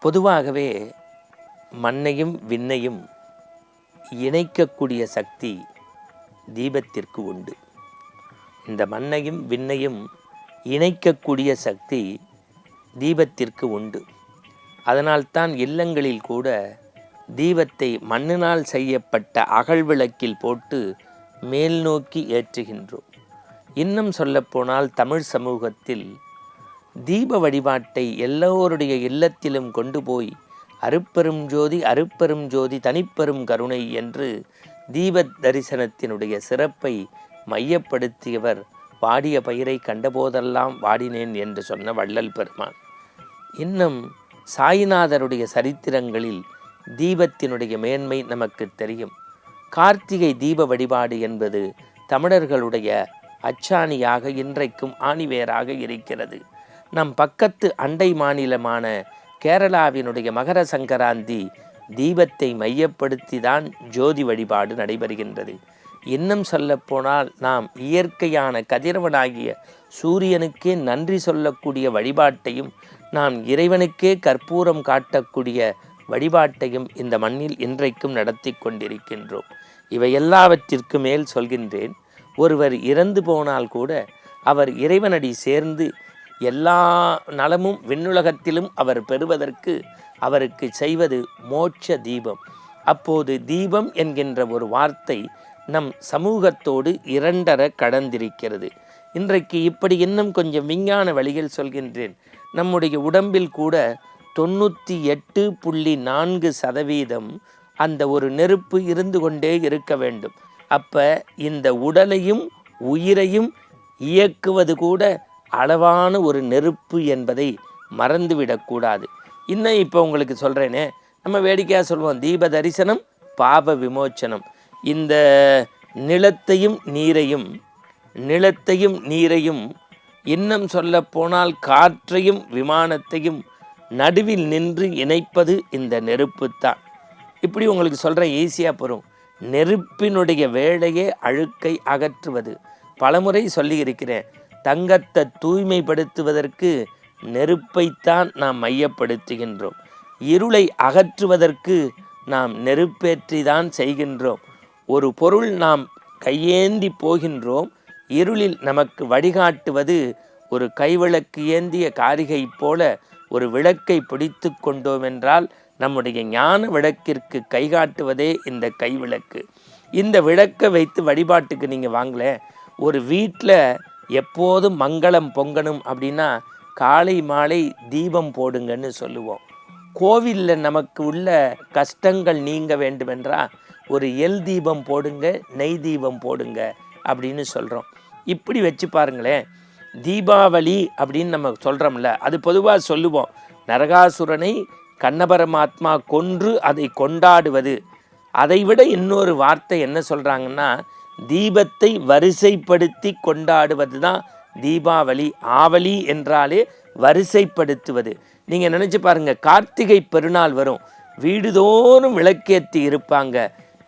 பொதுவாகவே மண்ணையும் விண்ணையும் இணைக்கக்கூடிய சக்தி தீபத்திற்கு உண்டு. இந்த மண்ணையும் விண்ணையும் இணைக்கக்கூடிய சக்தி தீபத்திற்கு உண்டு. அதனால்தான் இல்லங்களில் கூட தீபத்தை மண்ணினால் செய்யப்பட்ட அகல் விளக்கில் போட்டு மேல் நோக்கி ஏற்றுகின்றோம். இன்னும் சொல்லப்போனால் தமிழ் சமூகத்தில் தீப வழிபாட்டை எல்லோருடைய இல்லத்திலும் கொண்டு போய் அருப்பெரும் ஜோதி அருப்பெரும் ஜோதி தனிப்பெரும் கருணை என்று தீப தரிசனத்தினுடைய சிறப்பை மையப்படுத்தியவர் வாடிய பயிரை கண்டபோதெல்லாம் வாடினேன் என்று சொன்ன வள்ளல் பெருமான். இன்னும் சாய்நாதருடைய சரித்திரங்களில் தீபத்தினுடைய மேன்மை நமக்கு தெரியும். கார்த்திகை தீப வழிபாடு என்பது தமிழர்களுடைய அச்சாணியாக இன்றைக்கும் ஆணிவேராக இருக்கிறது. நம் பக்கத்து அண்டை மாநிலமான கேரளாவினுடைய மகர சங்கராந்தி தீபத்தை மையப்படுத்தி தான் ஜோதி வழிபாடு நடைபெறுகின்றது. இன்னும் சொல்லப்போனால் நாம் இயற்கையான கதிரவனாகிய சூரியனுக்கே நன்றி சொல்லக்கூடிய வழிபாட்டையும் நாம் இறைவனுக்கே கற்பூரம் காட்டக்கூடிய வழிபாட்டையும் இந்த மண்ணில் இன்றைக்கும் நடத்தி கொண்டிருக்கின்றோம். இவை எல்லாவற்றிற்கு மேல் சொல்கின்றேன். ஒருவர் இறந்து போனால் கூட அவர் இறைவனடி சேர்ந்து எல்லா நலமும் விண்ணுலகத்திலும் அவர் பெறுவதற்கு அவருக்கு செய்வது மோட்ச தீபம். அப்போது தீபம் என்கின்ற ஒரு வார்த்தை நம் சமூகத்தோடு இரண்டர கடந்திருக்கிறது. இன்றைக்கு இப்படி இன்னும் கொஞ்சம் விஞ்ஞான வழியில் சொல்கின்றேன். நம்முடைய உடம்பில் கூட தொண்ணூற்றி எட்டு புள்ளி நான்கு சதவீதம் அந்த ஒரு நெருப்பு இருந்து கொண்டே இருக்க வேண்டும். அப்போ இந்த உடலையும் உயிரையும் இயக்குவது கூட அளவான ஒரு நெருப்பு என்பதை மறந்துவிடக்கூடாது இன்னும் இப்போ உங்களுக்கு சொல்கிறேனே நம்ம வேடிக்கையாக சொல்லுவோம் தீப தரிசனம் பாப விமோச்சனம். இந்த நிலத்தையும் நீரையும் நிலத்தையும் நீரையும் இன்னும் சொல்ல போனால் காற்றையும் விமானத்தையும் நடுவில் நின்று இணைப்பது இந்த நெருப்பு தான் இப்படி உங்களுக்கு சொல்கிறேன் ஈஸியாக போகும் நெருப்பினுடைய வேலையே அழுக்கை அகற்றுவது. பலமுறை சொல்லியிருக்கிறேன் தங்கத்தை தூய்மைப்படுத்துவதற்கு நெருப்பைத்தான் நாம் மையப்படுத்துகின்றோம். இருளை அகற்றுவதற்கு நாம் நெருப்பேற்றி தான் செய்கின்றோம். ஒரு பொருள் நாம் கையேந்தி போகின்றோம். இருளில் நமக்கு வழிகாட்டுவது ஒரு கைவிளக்கு ஏந்திய காரிகை போல ஒரு விளக்கை பிடித்து கொண்டோம் என்றால் நம்முடைய ஞான விளக்கிற்கு கைகாட்டுவதே இந்த கைவிளக்கு. இந்த விளக்கை வைத்து வழிபாட்டுக்கு நீங்கள் வாங்கல ஒரு வீட்டில் எப்போதும் மங்களம் பொங்கணும் அப்படின்னா காலை மாலை தீபம் போடுங்கன்னு சொல்லுவோம். கோவிலில் நமக்கு உள்ள கஷ்டங்கள் நீங்க வேண்டுமென்றால் ஒரு எல் தீபம் போடுங்க நெய் தீபம் போடுங்க அப்படின்னு சொல்கிறோம் இப்படி வச்சு பாருங்களேன். தீபாவளி அப்படின்னு நம்ம சொல்கிறோம்ல அது பொதுவாக சொல்லுவோம். நரகாசுரனை கண்ணபரமாத்மா கொன்று அதை கொண்டாடுவது. அதைவிட இன்னொரு வார்த்தை என்ன சொல்கிறாங்கன்னா தீபத்தை வரிசைப்படுத்தி கொண்டாடுவது தான் தீபாவளி. ஆவலி என்றாலே வரிசைப்படுத்துவது. நீங்கள் நினச்சி பாருங்கள் கார்த்திகை பெருநாள் வரும். வீடுதோறும் விளக்கேற்றி இருப்பாங்க.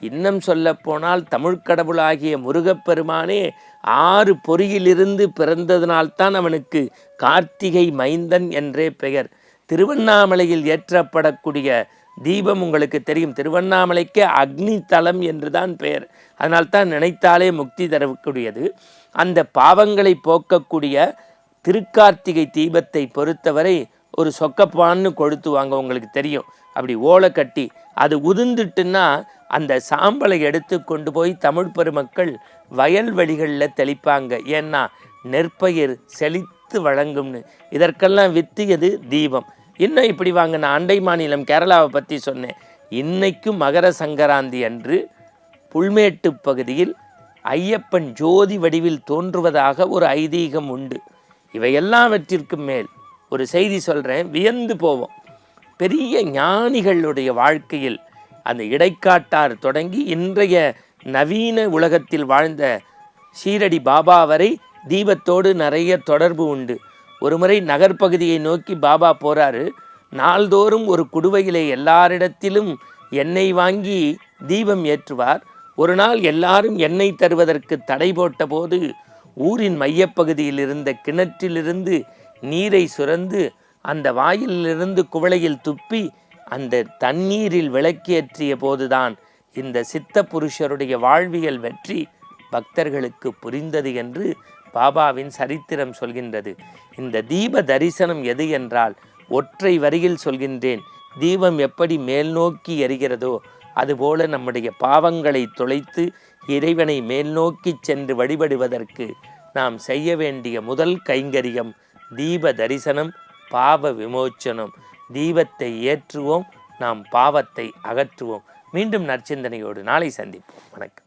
இன்னும் சொல்ல போனால் தமிழ் கடவுளாகிய முருகப்பெருமானே ஆறு பொறியிலிருந்து பிறந்ததினால்தான் அவனுக்கு கார்த்திகை மைந்தன் என்றே பெயர். திருவண்ணாமலையில் ஏற்றப்படக்கூடிய தீபம் உங்களுக்கு தெரியும். திருவண்ணாமலைக்கு அக்னி தலம் என்று தான் பெயர். அதனால்தான் நினைத்தாலே முக்தி தரக்கூடியது. அந்த பாவங்களை போக்கக்கூடிய திருக்கார்த்திகை தீபத்தை பொறுத்தவரை ஒரு சொக்கப்பான்னு கொளுத்துவாங்க உங்களுக்கு தெரியும். அப்படி ஓலை கட்டி அது உதிர்ந்துட்டுன்னா அந்த சாம்பலை எடுத்து கொண்டு போய் தமிழ் பெருமக்கள் வயல்வெளிகளில் தெளிப்பாங்க. ஏன்னா நெற்பயிர் செழித்து வழங்கும்னு. இதற்கெல்லாம் வித்தியது தீபம். இன்னும் இப்படி வாங்க நான் அண்டை மாநிலம் கேரளாவை பற்றி சொன்னேன். இன்னைக்கும் மகர சங்கராந்தி அன்று புல்மேட்டு பகுதியில் ஐயப்பன் ஜோதி வடிவில் தோன்றுவதாக ஒரு ஐதீகம் உண்டு. இவை எல்லாவற்றிற்கும் மேல் ஒரு செய்தி சொல்கிறேன் வியந்து போவோம். பெரிய ஞானிகளுடைய வாழ்க்கையில் அந்த இடைக்காட்டார் தொடங்கி இன்றைய நவீன உலகத்தில் வாழ்ந்த ஷீரடி பாபா வரை தீபத்தோடு நிறைய தொடர்பு உண்டு. ஒருமுறை நகர்ப்பகுதியை நோக்கி பாபா போகிறாரு நாள்தோறும் ஒரு குடுவையிலே எல்லாரிடத்திலும் எண்ணெய் வாங்கி தீபம் ஏற்றுவார். ஒரு நாள் எல்லாரும் எண்ணெய் தருவதற்கு தடை போட்டபோது ஊரின் மையப்பகுதியில் இருந்த கிணற்றிலிருந்து நீரை சுரந்து அந்த வாயிலிருந்து குவளையில் துப்பி அந்த தண்ணீரில் விளக்கேற்றிய போதுதான் இந்த சித்த புருஷருடைய வாழ்வியல் வெற்றி பக்தர்களுக்கு புரிந்தது என்று பாபாவின் சரித்திரம் சொல்கின்றது. இந்த தீப தரிசனம் எது என்றால் ஒற்றை வரியில் சொல்கின்றேன் தீபம் எப்படி மேல் நோக்கி எரிகிறதோ அதுபோல நம்முடைய பாவங்களை தொலைத்து இறைவனை மேல்நோக்கி சென்று வழிபடுவதற்கு நாம் செய்ய வேண்டிய முதல் கைங்கரியம் தீப தரிசனம் பாவ விமோச்சனம். தீபத்தை ஏற்றுவோம் நாம் பாவத்தை அகற்றுவோம். மீண்டும் நற்சிந்தனையோடு நாளை சந்திப்போம். வணக்கம்.